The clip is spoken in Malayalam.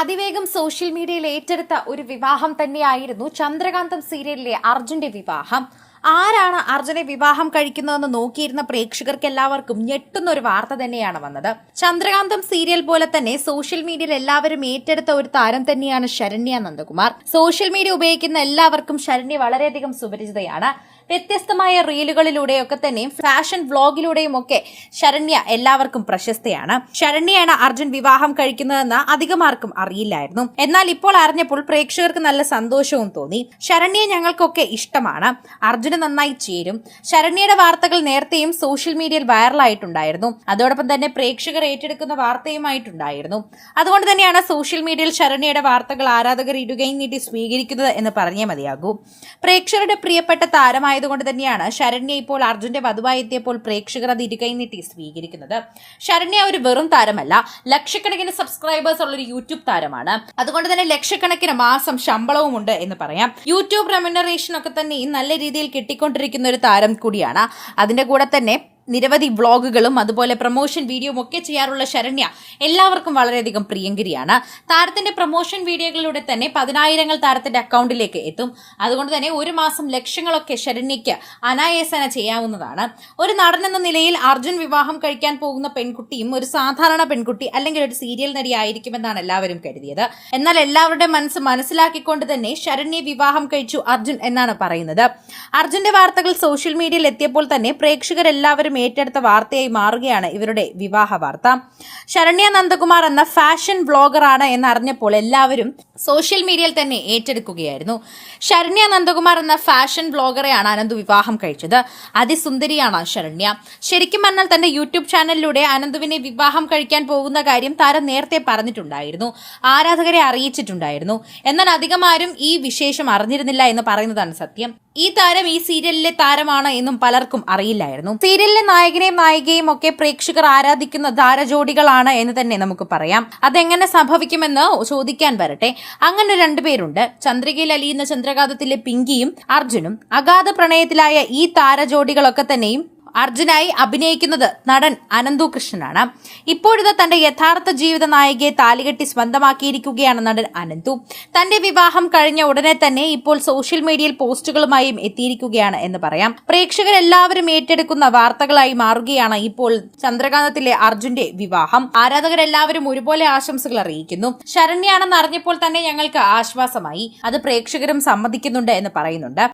അതിവേഗം സോഷ്യൽ മീഡിയയിൽ ഏറ്റെടുത്ത ഒരു വിവാഹം തന്നെയായിരുന്നു ചന്ദ്രകാന്തം സീരിയലിലെ അർജുന്റെ വിവാഹം. ആരാണ് അർജുനെ വിവാഹം കഴിക്കുന്നതെന്ന് നോക്കിയിരുന്ന പ്രേക്ഷകർക്ക് എല്ലാവർക്കും ഞെട്ടുന്ന ഒരു വാർത്ത തന്നെയാണ് വന്നത്. ചന്ദ്രകാന്തം സീരിയൽ പോലെ തന്നെ സോഷ്യൽ മീഡിയയിൽ എല്ലാവരും ഏറ്റെടുത്ത ഒരു താരം തന്നെയാണ് ശരണ്യ നന്ദകുമാർ. സോഷ്യൽ മീഡിയ ഉപയോഗിക്കുന്ന എല്ലാവർക്കും ശരണ്യ വളരെയധികം സുപരിചിതയാണ്. വ്യത്യസ്തമായ റീലുകളിലൂടെയൊക്കെ തന്നെയും ഫാഷൻ വ്ളോഗിലൂടെയും ഒക്കെ ശരണ്യ എല്ലാവർക്കും പ്രശസ്തയാണ്. ശരണ്യയാണ് അർജുൻ വിവാഹം കഴിക്കുന്നതെന്ന് അധികമാർക്കും അറിയില്ലായിരുന്നു. എന്നാൽ ഇപ്പോൾ അറിഞ്ഞപ്പോൾ പ്രേക്ഷകർക്ക് നല്ല സന്തോഷവും തോന്നി. ശരണ്യെ ഞങ്ങൾക്കൊക്കെ ഇഷ്ടമാണ്. അർജുന് നന്നായി ചേരും. ശരണ്യയുടെ വാർത്തകൾ നേരത്തെയും സോഷ്യൽ മീഡിയയിൽ വൈറലായിട്ടുണ്ടായിരുന്നു. അതോടൊപ്പം തന്നെ പ്രേക്ഷകർ ഏറ്റെടുക്കുന്ന വാർത്തയുമായിട്ടുണ്ടായിരുന്നു. അതുകൊണ്ട് തന്നെയാണ് സോഷ്യൽ മീഡിയയിൽ ശരണ്യയുടെ വാർത്തകൾ ആരാധകർ ഇടുകയും നീട്ടി സ്വീകരിക്കുന്നത് എന്ന് പറഞ്ഞേ മതിയാകൂ. പ്രേക്ഷകരുടെ പ്രിയപ്പെട്ട താരമായതുകൊണ്ട് തന്നെയാണ് ശരണ്യ ഇപ്പോൾ അർജുന്റെ വധുവായി എത്തിയപ്പോൾ പ്രേക്ഷകർ അത് ഇരുകൈ നീട്ടി സ്വീകരിക്കുന്നത്. ശരണ്യ ഒരു വെറും താരമല്ല ലക്ഷക്കണക്കിന് സബ്സ്ക്രൈബേഴ്സ് ഉള്ള ഒരു യൂട്യൂബ് താരമാണ്. അതുകൊണ്ട് തന്നെ ലക്ഷക്കണക്കിന് മാസം ശമ്പളവും ഉണ്ട് എന്ന് പറയാം. യൂട്യൂബ് റെമ്യൂണറേഷൻ ഒക്കെ തന്നെ നല്ല രീതിയിൽ കിട്ടിക്കൊണ്ടിരിക്കുന്ന ഒരു താരം കൂടിയാണ്. അതിന്റെ കൂടെ തന്നെ നിരവധി വ്ളോഗുകളും അതുപോലെ പ്രൊമോഷൻ വീഡിയോയും ഒക്കെ ചെയ്യാറുള്ള ശരണ്യ എല്ലാവർക്കും വളരെയധികം പ്രിയങ്കരിയാണ്. താരത്തിന്റെ പ്രൊമോഷൻ വീഡിയോകളിലൂടെ തന്നെ പതിനായിരങ്ങൾ താരത്തിന്റെ അക്കൗണ്ടിലേക്ക് എത്തും. അതുകൊണ്ട് തന്നെ ഒരു മാസം ലക്ഷങ്ങളൊക്കെ ശരണ്യയ്ക്ക് അനായാസന ചെയ്യാവുന്നതാണ്. ഒരു നടൻ എന്ന നിലയിൽ അർജുൻ വിവാഹം കഴിക്കാൻ പോകുന്ന പെൺകുട്ടിയും ഒരു സാധാരണ പെൺകുട്ടി അല്ലെങ്കിൽ ഒരു സീരിയൽ നടി ആയിരിക്കുമെന്നാണ് എല്ലാവരും കരുതിയത്. എന്നാൽ എല്ലാവരുടെ മനസ്സ് മനസ്സിലാക്കിക്കൊണ്ട് തന്നെ ശരണ്യ വിവാഹം കഴിച്ചു അർജുൻ എന്നാണ് പറയുന്നത്. അർജുന്റെ വാർത്തകൾ സോഷ്യൽ മീഡിയയിൽ എത്തിയപ്പോൾ തന്നെ പ്രേക്ഷകരെല്ലാവരും ഏറ്റെടുത്ത വാർത്തയായി മാറുകയാണ് ഇവരുടെ വിവാഹ വാർത്ത. ശരണ്യ നന്ദകുമാർ എന്ന ഫാഷൻ വ്ളോഗറാണ് എന്നറിഞ്ഞപ്പോൾ എല്ലാവരും സോഷ്യൽ മീഡിയയിൽ തന്നെ ഏറ്റെടുക്കുകയായിരുന്നു. ശരണ്യ നന്ദകുമാർ എന്ന ഫാഷൻ വ്ളോഗറെയാണ് അനന്തു വിവാഹം കഴിച്ചത്. അതിസുന്ദരിയാണ് ശരണ്യ. ശരിക്കും പറഞ്ഞാൽ തന്റെ യൂട്യൂബ് ചാനലിലൂടെ അനന്തുവിനെ വിവാഹം കഴിക്കാൻ പോകുന്ന കാര്യം താരം നേരത്തെ പറഞ്ഞിട്ടുണ്ടായിരുന്നു. ആരാധകരെ അറിയിച്ചിട്ടുണ്ടായിരുന്നു. എന്നാൽ അധികമാരും ഈ വിശേഷം അറിഞ്ഞിരുന്നില്ല എന്ന് പറയുന്നതാണ് സത്യം. ഈ താരം ഈ സീരിയലിലെ താരമാണ് എന്നും പലർക്കും അറിയില്ലായിരുന്നു. സീരിയലിലെ നായകനെയും നായികയും ഒക്കെ പ്രേക്ഷകർ ആരാധിക്കുന്ന താരജോഡികളാണ് എന്ന് തന്നെ നമുക്ക് പറയാം. അതെങ്ങനെ സംഭവിക്കുമെന്ന് ചോദിക്കാൻ വരട്ടെ. അങ്ങനെ രണ്ടുപേരുണ്ട് ചന്ദ്രികയിൽ അലിയുന്ന ചന്ദ്രഘാതത്തിലെ പിങ്കിയും അർജുനും. അഗാധ പ്രണയത്തിലായ ഈ താരജോഡികളൊക്കെ തന്നെയും അർജുനായി അഭിനയിക്കുന്നത് നടൻ അനന്തു കൃഷ്ണനാണ് ഇപ്പോഴിത് തന്റെ യഥാർത്ഥ ജീവിത നായികയെ താലികെട്ടി സ്വന്തമാക്കിയിരിക്കുകയാണ് നടൻ അനന്തു. തന്റെ വിവാഹം കഴിഞ്ഞ ഉടനെ തന്നെ ഇപ്പോൾ സോഷ്യൽ മീഡിയയിൽ പോസ്റ്റുകളുമായും എത്തിയിരിക്കുകയാണ് എന്ന് പറയാം. പ്രേക്ഷകരെല്ലാവരും ഏറ്റെടുക്കുന്ന വാർത്തകളായി മാറുകയാണ് ഇപ്പോൾ ചന്ദ്രകാന്തത്തിലെ അർജുന്റെ വിവാഹം. ആരാധകരെല്ലാവരും ഒരുപോലെ ആശംസകൾ അറിയിക്കുന്നു. ശരണ്യാണെന്ന് അറിഞ്ഞപ്പോൾ തന്നെ ഞങ്ങൾക്ക് ആശ്വാസമായി. അത് പ്രേക്ഷകരും സമ്മതിക്കുന്നുണ്ട് എന്ന് പറയുന്നുണ്ട്.